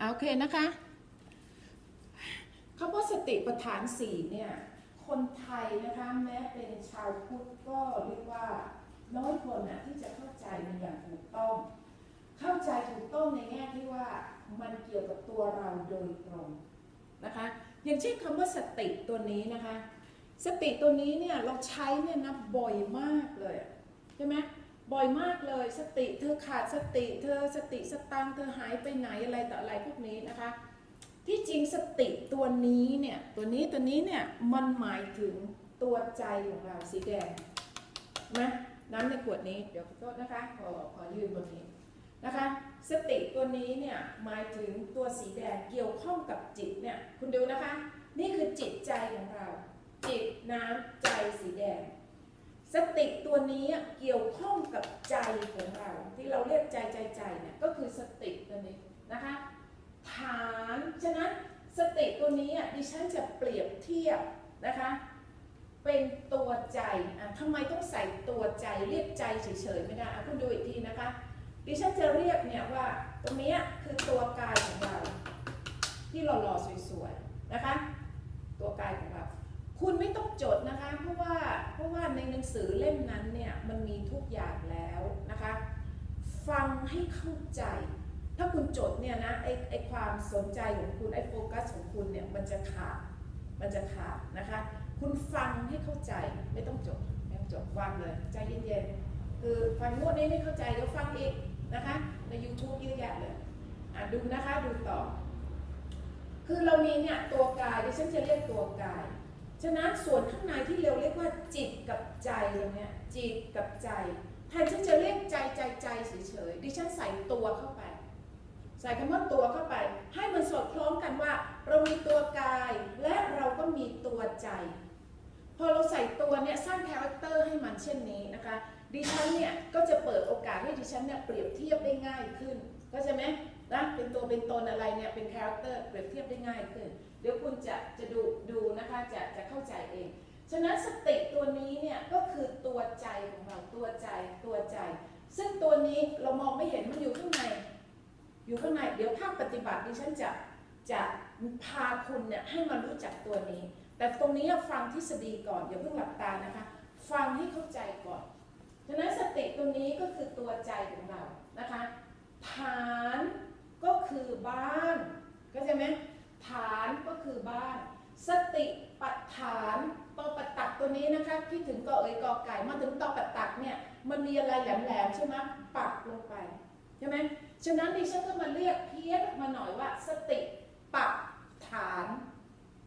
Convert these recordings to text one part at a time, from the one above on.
อ่าโอเคนะคะคำว่าสติปัฏฐานสี่เนี่ยคนไทยนะคะแม้เป็นชาวพุทธก็เรียกว่าน้อยคนนะที่จะเข้าใจมันอย่างถูกต้อง เข้าใจถูกต้องในแง่ที่ว่ามันเกี่ยวกับตัวเราโดยตรงนะคะ อย่างเช่นคำว่าสติตัวนี้นะคะ สติตัวนี้เนี่ยเราใช้เนี่ยนะบ่อยมากเลยใช่ไหม บ่อยมากเลยสติเธอขาดสติ เธอสติสตังค์เธอหายไปไหนอะไรต่ออะไรพวกนี้นะคะ ที่จริงสติตัวนี้เนี่ยตัวนี้ตัวนี้เนี่ยมันหมายถึงตัวใจของเราสีแดงนไหมน้ำในขวดนี้เดี๋ยวขอโทษนะคะขอขอยืนบนนี้นะคะ สติตัวนี้เนี่ยหมายถึงตัวสีแดงเกี่ยวข้องกับจิตเนี่ยคุณดูนะคะ นี่คือจิตใจของเรา จิตน้ำใจสีแดง สติตัวนี้เกี่ยวข้องกับใจของเรา ที่เราเรียกใจใจใจเนี่ยก็คือสติตัวนี้นะคะฐานฉะนั้นสติตัวนี้ดิฉันจะเปรียบเทียบนะคะเป็นตัวใจอะทำไมต้องใส่ตัวใจเรียกใจเฉยๆไม่ได้อะคุณดูอีกทีนะคะดิฉันจะเรียกเนี่ยว่าตรงนี้คือตัวกายของเรา ที่หล่อๆสวยๆนะคะ ตัวกายของเรา คุณไม่ต้องจดนะคะ เพราะว่าเพราะว่าในหนังสือเล่มนั้นเนี่ยมันมีทุกอย่างแล้วนะคะ ฟังให้เข้าใจ ถ้าคุณจดเนี่ยนะไอไอความสนใจของคุณไอโฟกัสของคุณเนี่ยมันจะขาดมันจะขาดนะคะ คุณฟังให้เข้าใจไม่ต้องจดไม่ต้องจดวางเลยใจเย็นๆคือฟังงวดนี้ไม่เข้าใจเดี๋ยวฟังอีกนะคะใน YouTube เยอะแยะเลยอะดูนะคะดูต่อ คือเรามีเนี่ยตัวกายดิฉันจะเรียกตัวกาย ฉะนั้นส่วนข้างในที่เราเรียกว่าจิตกับใจตรงนี้จิตกับใจแทนที่จะเรียกใจใจใจเฉยๆดิฉันใส่ตัวเข้าไป ใส่คำว่าตัวเข้าไป ให้มันสอดคล้องกันว่า เรามีตัวกายและเราก็มีตัวใจ พอเราใส่ตัวเนี่ยสร้างคาแรคเตอร์ให้มันเช่นนี้นะคะ ดิฉันเนี่ยก็จะเปิดโอกาสให้ดิฉันเนี่ยเปรียบเทียบได้ง่ายขึ้นก็ใช่ไหมนะเป็นตัวเป็นตนอะไรเนี่ยเป็นคาแรคเตอร์เปรียบเทียบได้ง่ายขึ้น เดี๋ยวคุณจะจะดูดูนะคะจะจะเข้าใจเอง ฉะนั้นสติตัวนี้เนี่ยก็คือตัวใจของเราตัวใจตัวใจ ซึ่งตัวนี้เรามองไม่เห็นมันอยู่ข้างใน อยู่ข้างในเดี๋ยวภาคปฏิบัติดิฉันจะจะพาคุณเนี่ยให้มารู้จักตัวนี้ แต่ตรงนี้ฟังทฤษฎีก่อนอย่าเพิ่งหลับตานะคะ ฟังให้เข้าใจก่อนฉะนั้นสติตัวนี้ก็คือตัวใจของเรานะคะ ฐานก็คือบ้านเข้าใจไหม ฐานก็คือบ้าน สติปัฏฐานตอปัตตักตัวนี้นะคะคิดถึงกอเอ๋ยกอไก่มาถึงตอปัตตักเนี่ยมันมีอะไรแหลมๆใช่ไหมปักลงไปใช่ไหมฉะนั้นดิฉันก็มาเรียกเพี้ยนมาหน่อยว่า สติปัฏฐาน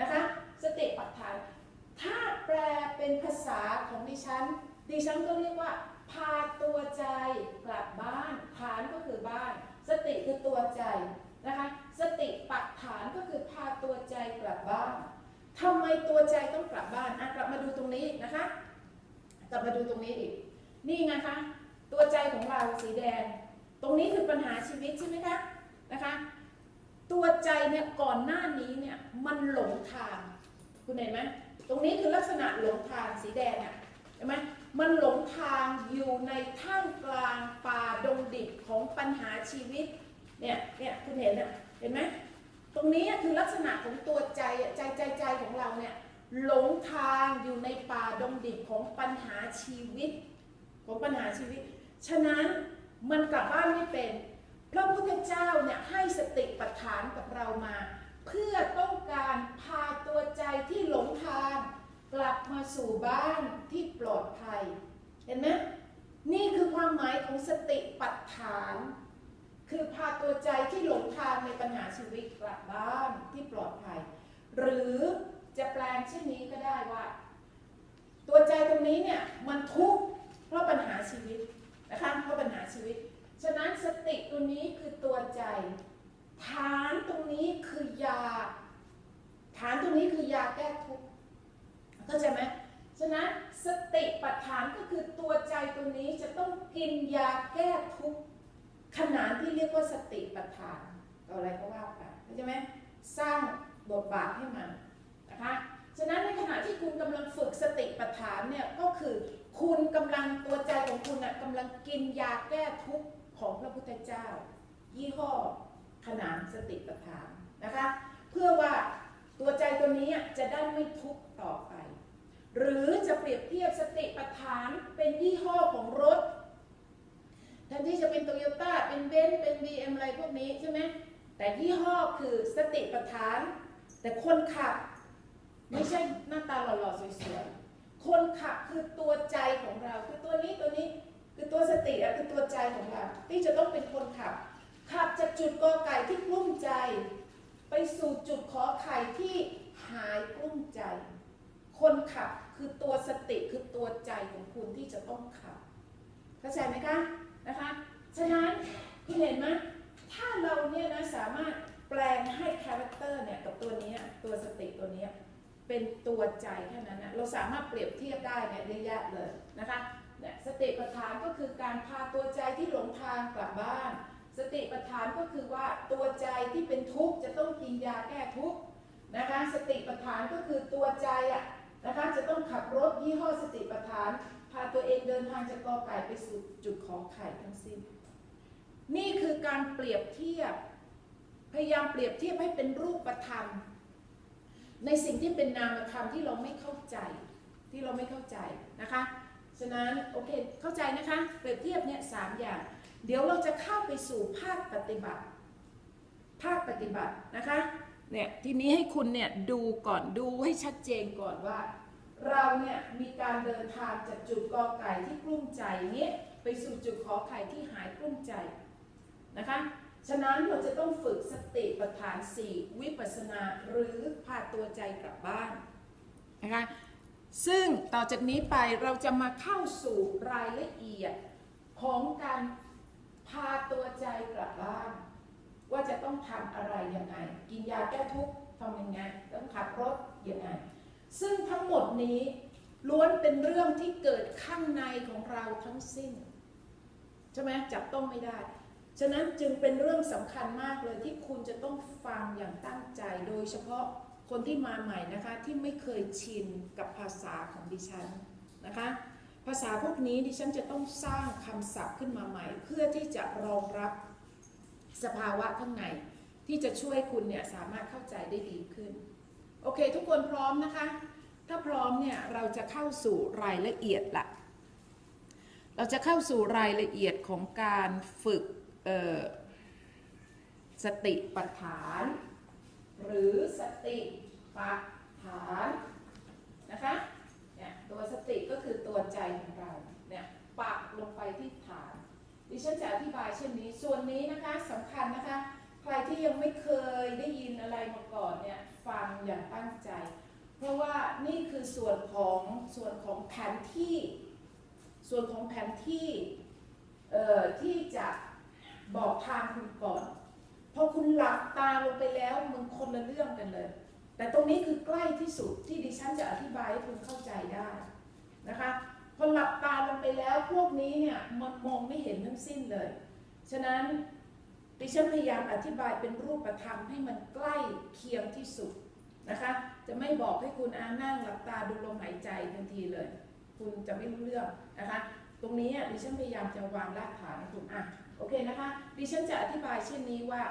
นะคะสติปัฏฐาน ถ้าแปลเป็นภาษาของดิฉัน ดิฉันก็เรียกว่า พาตัวใจกลับบ้านฐานก็คือบ้าน สติคือตัวใจนะคะ สติปัฏฐานก็คือพาตัวใจกลับบ้านทำไมตัวใจต้องกลับบ้านอะกลับมาดูตรงนี้นะคะ กลับมาดูตรงนี้อีก นี่ไงคะ ตัวใจของเราสีแดง ตรงนี้คือปัญหาชีวิตใช่ไหมคะ นะคะ ตัวใจเนี่ยก่อนหน้านี้เนี่ยมันหลงทาง คุณเห็นไหมตรงนี้คือลักษณะหลงทางสีแดงอะ เห็นไหมมันหลงทางอยู่ในท่ามกลางป่าดงดิบของปัญหาชีวิต เนี่ย เนี่ยคุณเห็นอะ เห็นไหมตรงนี้คือลักษณะของตัวใจใจใจใจของเราเนี่ยหลงทางอยู่ในป่าดงดิบของปัญหาชีวิต ของปัญหาชีวิต ฉะนั้นมันกลับบ้านไม่เป็น พระพุทธเจ้าเนี่ยให้สติปัฏฐานกับเรามา เพื่อต้องการพาตัวใจที่หลงทาง กลับมาสู่บ้านที่ปลอดภัย เห็นไหมนี่คือความหมายของสติปัฏฐาน คือพาตัวใจที่หลงทางในปัญหาชีวิตกลับบ้านที่ปลอดภัย หรือจะแปลงเช่นนี้ก็ได้ว่า ตัวใจตรงนี้เนี่ยมันทุกข์เพราะปัญหาชีวิตนะคะเพราะปัญหาชีวิต ฉะนั้นสติตัวนี้คือตัวใจ ฐานตรงนี้คือยา ฐานตรงนี้คือยาแก้ทุกข์เข้าใจไหมฉะนั้นสติปัฏฐานก็คือตัวใจตัวนี้จะต้องกินยาแก้ทุกข์ ว่าสติปัฏฐานออะไรก็ว่าไปเข้าใจไหมสร้างบทบาทให้มันนะคะฉะนั้นในขณะที่คุณกำลังฝึกสติปัฏฐานเนี่ยก็คือคุณกำลังตัวใจของคุณน่ะกำลังกินยาแก้ทุกข์ของพระพุทธเจ้า ยี่ห้อขนานสติปัฏฐานนะคะเพื่อว่าตัวใจตัวนี้จะได้ไม่ทุกข์ต่อไป หรือจะเปรียบเทียบสติปัฏฐานเป็นยี่ห้อของรถแทนที่จะเป็นโตโยต้าเป็ นเบนซ์เป็น BM อะไรพวกนี้ใช่ไหมแต่ยี่ห้อคือสติปัฏฐาน แต่คนขับ ไม่ใช่หน้าตาหล่อๆสวยๆคนขับคือตัวใจของเรา คือตัวนี้ตัวนี้คือตัวสติอะคือตัวใจของเราที่จะต้องเป็นคนขับ ขับจากจุดกอไก่ที่กลุ้มใจ ไปสู่จุดขอไข่ที่หายกลุ้มใจ คนขับคือตัวสติคือตัวใจของคุณที่จะต้องขับ เข้าใจไหมคะนะคะฉะนั้น คุณเห็นไหมถ้าเราเนี่ยนะสามารถแปลงให้คาแรคเตอร์เนี่ยกับตัวนี้ตัวสติตัวนี้เป็นตัวใจแค่นั้นนะเราสามารถเปรียบเทียบได้เนี่ยเยอะแยะเลยนะคะเนี่ยสติปัฏฐานก็คือการพาตัวใจที่หลงทางกลับบ้าน สติปัฏฐานก็คือว่าตัวใจที่เป็นทุกข์จะต้องกินยาแก้ทุกข์นะคะสติปัฏฐานก็คือตัวใจอะนะคะจะต้องขับรถยี่ห้อสติปัฏฐาน พาตัวเองเดินทางจากกอไก่ไปสู่จุดขอไข่ทั้งสิ้น นี่คือการเปรียบเทียบ พยายามเปรียบเทียบให้เป็นรูปธรรม ในสิ่งที่เป็นนามธรรมที่เราไม่เข้าใจที่เราไม่เข้าใจนะคะ ฉะนั้นโอเคเข้าใจนะคะเปรียบเทียบเนี่ยสามอย่าง เดี๋ยวเราจะเข้าไปสู่ภาคปฏิบัติ ภาคปฏิบัตินะคะเนี่ยทีนี้ให้คุณเนี่ยดูก่อนดูให้ชัดเจนก่อนว่า เราเนี่ยมีการเดินทางจากจุดกอไก่ที่กลุ้มใจเนี้ยไปสู่จุดขอไข่ที่หายกลุ้มใจ นะคะ ฉะนั้นเราจะต้องฝึกสติปัฏฐาน 4 วิปัสนาหรือพาตัวใจกลับบ้านนะคะซึ่งต่อจากนี้ไปเราจะมาเข้าสู่รายละเอียดของการพาตัวใจกลับบ้านว่าจะต้องทำอะไรยังไง กินยาแก้ทุกข์ทำยังไง ต้องขับรถยังไง ซึ่งทั้งหมดนี้ล้วนเป็นเรื่องที่เกิดข้างในของเราทั้งสิ้น ใช่ไหมจับต้องไม่ได้ ฉะนั้นจึงเป็นเรื่องสำคัญมากเลยที่คุณจะต้องฟังอย่างตั้งใจ โดยเฉพาะคนที่มาใหม่นะคะที่ไม่เคยชินกับภาษาของดิฉันนะคะ ภาษาพวกนี้ดิฉันจะต้องสร้างคำศัพท์ขึ้นมาใหม่ เพื่อที่จะรองรับสภาวะข้างในที่จะช่วยคุณเนี่ยสามารถเข้าใจได้ดีขึ้น โอเค ทุกคนพร้อมนะคะ ถ้าพร้อมเนี่ยเราจะเข้าสู่รายละเอียดละเราจะเข้าสู่รายละเอียดของการฝึก สติปัฏฐาน หรือสติปัฏฐานนะคะเนี่ยตัวสติก็คือตัวใจของเราเนี่ยปักลงไปที่ฐาน ดิฉันจะอธิบายเช่นนี้ส่วนนี้นะคะสำคัญนะคะ ใครที่ยังไม่เคยได้ยินอะไรมาก่อนเนี่ยฟังอย่างตั้งใจ เพราะว่านี่คือส่วนของส่วนของแผนที่ ส่วนของแผนที่เอ่อที่จะ บอกทางคุณก่อนพอคุณหลับตาลงไปแล้วมึงคนละเรื่องกันเลย แต่ตรงนี้คือใกล้ที่สุดที่ดิฉันจะอธิบายให้คุณเข้าใจได้นะคะพอหลับตาลงไปแล้วพวกนี้เนี่ยมันมองไม่เห็นทั้งสิ้นเลย ฉะนั้นดิฉันพยายามอธิบายเป็นรูปธรรมให้มันใกล้เคียงที่สุดนะคะ จะไม่บอกให้คุณอานั่งหลับตาดูลมหายใจทันทีเลย คุณจะไม่รู้เรื่องนะคะ ตรงนี้ดิฉันพยายามจะวางรากฐานให้คุณอะ โอเคนะคะดิฉันจะอธิบายเช่นนี้ว่า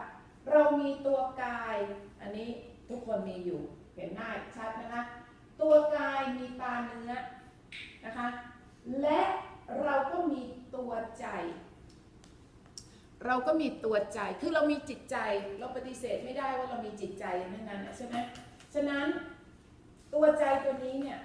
เรามีตัวกาย อันนี้ทุกคนมีอยู่เห็นหน้าชัดนะคะ ตัวกายมีตาเนื้อนะคะ และเราก็มีตัวใจ เราก็มีตัวใจ คือเรามีจิตใจ เราปฏิเสธไม่ได้ว่าเรามีจิตใจทั้งนั้นใช่ไหมฉะนั้นตัวใจตัวนี้เนี่ย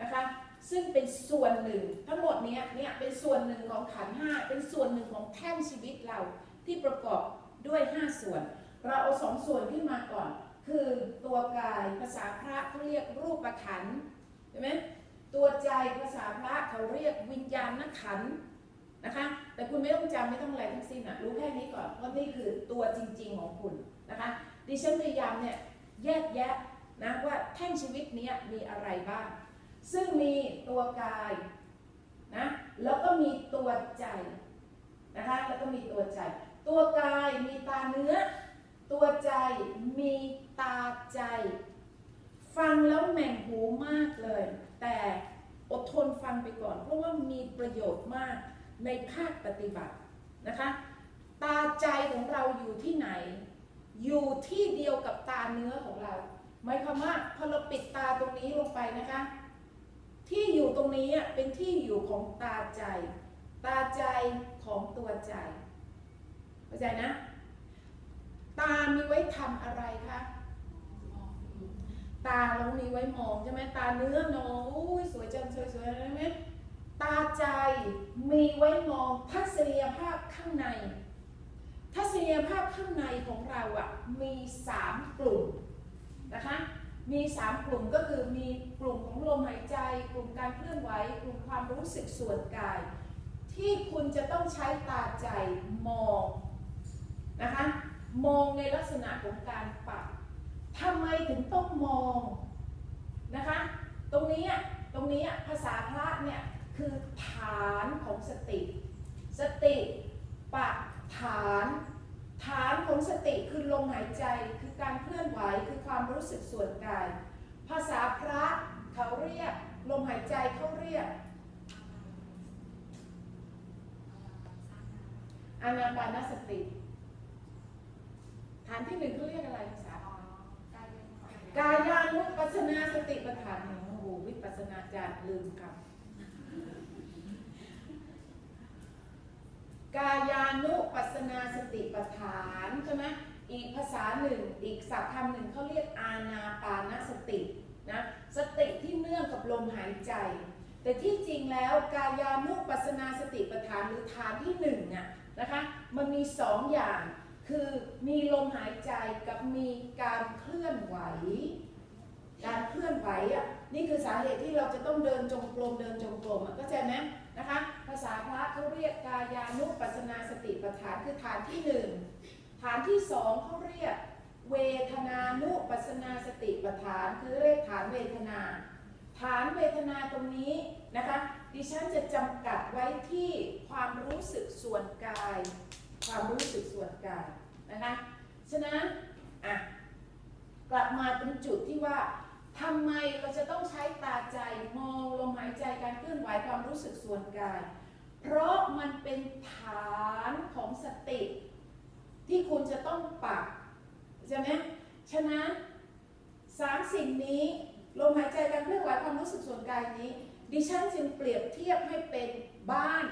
นะคะ ซึ่งเป็นส่วนหนึ่ง ทั้งหมดนี้เนี่ยเป็นส่วนหนึ่งของขันห้าเป็นส่วนหนึ่งของแท่นชีวิตเราที่ประกอบด้วย 5 ส่วน เราเอาสองส่วนขึ้นมาก่อน คือตัวกายภาษาพระเขาเรียกรูปขันใช่ไหมตัวใจภาษาพระเขาเรียกวิญญาณขันนะคะแต่คุณไม่ต้องจำไม่ต้องอะไรทั้งสิ้นนะรู้แค่นี้ก่อนว่านี่คือตัวจริง ๆของคุณนะคะดิฉันพยายามเนี่ยแยกแยะนะว่าแท่งชีวิตนี้มีอะไรบ้าง ซึ่งมีตัวกายนะแล้วก็มีตัวใจนะคะแล้วก็มีตัวใจ ตัวกายมีตาเนื้อ ตัวใจมีตาใจ ฟังแล้วแหม่งหูมากเลย แต่อดทนฟังไปก่อน เพราะว่ามีประโยชน์มากในภาคปฏิบัตินะคะ ตาใจของเราอยู่ที่ไหน อยู่ที่เดียวกับตาเนื้อของเราหมายความว่าพอเราปิดตาตรงนี้ลงไปนะคะ ที่อยู่ตรงนี้เป็นที่อยู่ของตาใจ ตาใจของตัวใจเข้าใจนะ ตามีไว้ทำอะไรคะตาเรามีไว้มองใช่ไหมตาเนื้อนองอุ้ยสวยจังสวยสวยอะไรไหมตาใจมีไว้มองทัศนียภาพข้างใน ทัศนียภาพข้างในของเราอะมีสามกลุ่มนะคะ มีสามกลุ่มก็คือมีกลุ่มของลมหายใจ กลุ่มการเคลื่อนไหว กลุ่มความรู้สึกส่วนกาย ที่คุณจะต้องใช้ตาใจมองนะคะมองในลักษณะของการปรับทำไมถึงต้องมองนะคะตรงนี้ตรงนี้ภาษาพระเนี่ยคือฐานของสติ สติปักฐาน ฐานของสติคือลมหายใจคือการเคลื่อนไหวคือความรู้สึกส่วนกาย ภาษาพระเขาเรียก ลมหายใจเขาเรียกอานาปานสติ ฐานที่หนึ่งเขาเรียกอะไรภาษากายานุปัสสนาสติปัฏฐานโอ้โหวิปัสสนาจารย์ลืมคำกายานุปัสนาสติปัฏฐานใช่ไหมอีกภาษาหนึ่งอีกศัพท์คำหนึ่งเขาเรียกอาณาปานสตินะสติที่เนื่องกับลมหายใจ แต่ที่จริงแล้วกายานุปัสนาสติปัฏฐานหรือฐานที่หนึ่งน่ะนะคะมันมีสองอย่างคือมีลมหายใจกับมีการเคลื่อนไหว การเคลื่อนไหวอะนี่คือสาเหตุที่เราจะต้องเดินจงกรมเดินจงกรมเข้าใจไหมนะคะ ภาษาพระเขาเรียกกายานุปัสนาสติปัฏฐานคือฐานที่หนึ่งฐานที่สองเขาเรียก เวทนานุปัสนาสติปัฏฐาน คือเรียกฐานเวทนา ฐานเวทนาตรงนี้นะคะ ดิฉันจะจำกัดไว้ที่ความรู้สึกส่วนกาย ความรู้สึกส่วนกายนะคะฉะนั้นอะกลับมาตรงจุดที่ว่าทำไมเราจะต้องใช้ตาใจมองลมหายใจการเคลื่อนไหวความรู้สึกส่วนกาย เพราะมันเป็นฐานของสติที่คุณจะต้องปักใช่ไหมฉะนั้นสามสิ่งนี้ลมหายใจการเคลื่อนไหวความรู้สึกส่วนกายนี้ ดิฉันจึงเปรียบเทียบให้เป็นบ้าน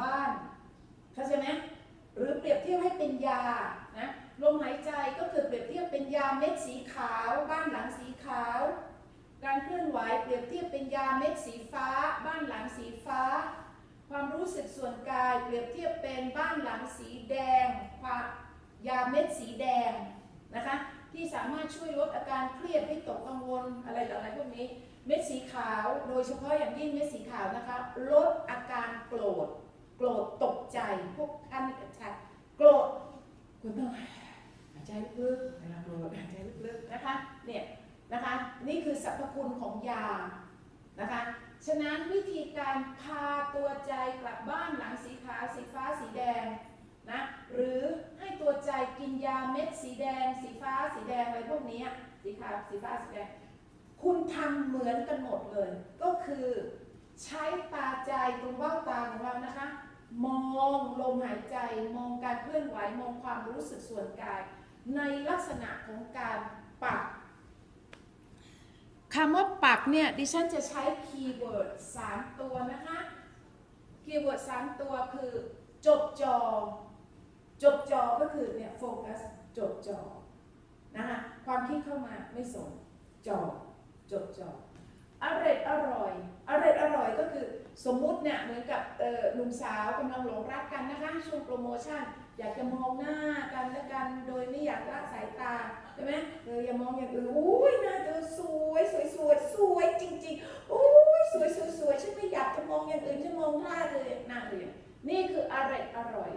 บ้านเข้าใจไหมหรือเปรียบเทียบให้เป็นยานะลมหายใจก็คือเปรียบเทียบเป็นยาเม็ดสีขาว บ้านหลังสีขาว การเคลื่อนไหวเปรียบเทียบเป็นยาเม็ดสีฟ้า บ้านหลังสีฟ้า ความรู้สึกส่วนกายเปรียบเทียบเป็นบ้านหลังสีแดงความยาเม็ดสีแดงนะคะที่สามารถช่วยลดอาการเครียดให้ตกกังวลอะไรต่ออะไรพวกนี้ เม็ดสีขาวโดยเฉพาะอย่างยิ่งเม็ดสีขาวนะคะลดอาการโกรธโกรธตกใจพวกท่านชัดโกรธคุณต้องหายใจลึกๆเวลาโกรธหายใจลึกๆนะคะเนี่ยนะคะนี่คือสรรพคุณของยานะคะ ฉะนั้นวิธีการพาตัวใจกลับบ้านหลังสีขาวสีฟ้าสีแดงนะหรือให้ตัวใจกินยาเม็ดสีแดง สีฟ้าสีแดงอะไรพวกนี้สีขาวสีฟ้าสีแดง คุณทำเหมือนกันหมดเลย ก็คือใช้ตาใจตรงเบ้าตาของเรานะคะ มองลมหายใจมองการเคลื่อนไหวมองความรู้สึกส่วนกาย ในลักษณะของการปัก คำว่าปักเนี่ยดิฉันจะใช้คีย์เวิร์ดสามตัวนะคะคีย์เวิร์ดสามตัวคือจดจอจดจอก็คือเนี่ยโฟกัสจดจอนะคะความคิดเข้ามาไม่สนจอจดจออร่อยอร่อยอร่อยอร่อยก็คือสมมุติเนี่ยเหมือนกับหนุ่มสาวกำลังหลงรักกันนะคะช่วงโปรโมชั่น อยากจะมองหน้ากันและกันโดยไม่อยากละสายตาใช่ไหมเอออย่ามองอย่างอื่นอุ้ยหน้าเธอสวยสวยสวยสวยจริงๆอุ้ยสวยสวยสวยฉันไม่อยากจะมองอย่างอื่นฉันมองหน้าเลยหน้าเลยนี่คืออร่อยอร่อย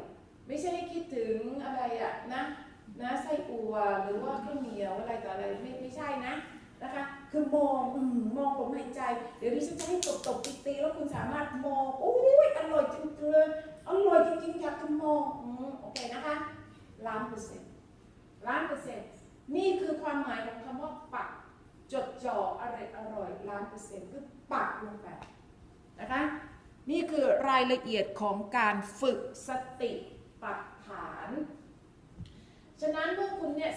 ไม่ใช่คิดถึงอะไรอะนะนะไส้อัวหรือว่าข้าวเหนียวอะไรต่ออะไรไม่ไม่ใช่นะนะคะคือมองอมมองลมหายใจ เดี๋ยวดิฉันจะให้ตบตบตีตีแล้วคุณสามารถมองอุ้ยอร่อยจริงๆเลย อร่อยจริงๆอยากจะมองอืมโอเคนะคะล้านเปอร์เซ็นต์ล้านเปอร์เซ็นต์นี่คือความหมายของคำว่าปักจดจ่ออร่อยอร่อยล้านเปอร์เซ็นต์คือปักลงไปนะคะนี่คือรายละเอียดของการฝึกสติปักฐาน ฉะนั้นเมื่อคุณเนี่ย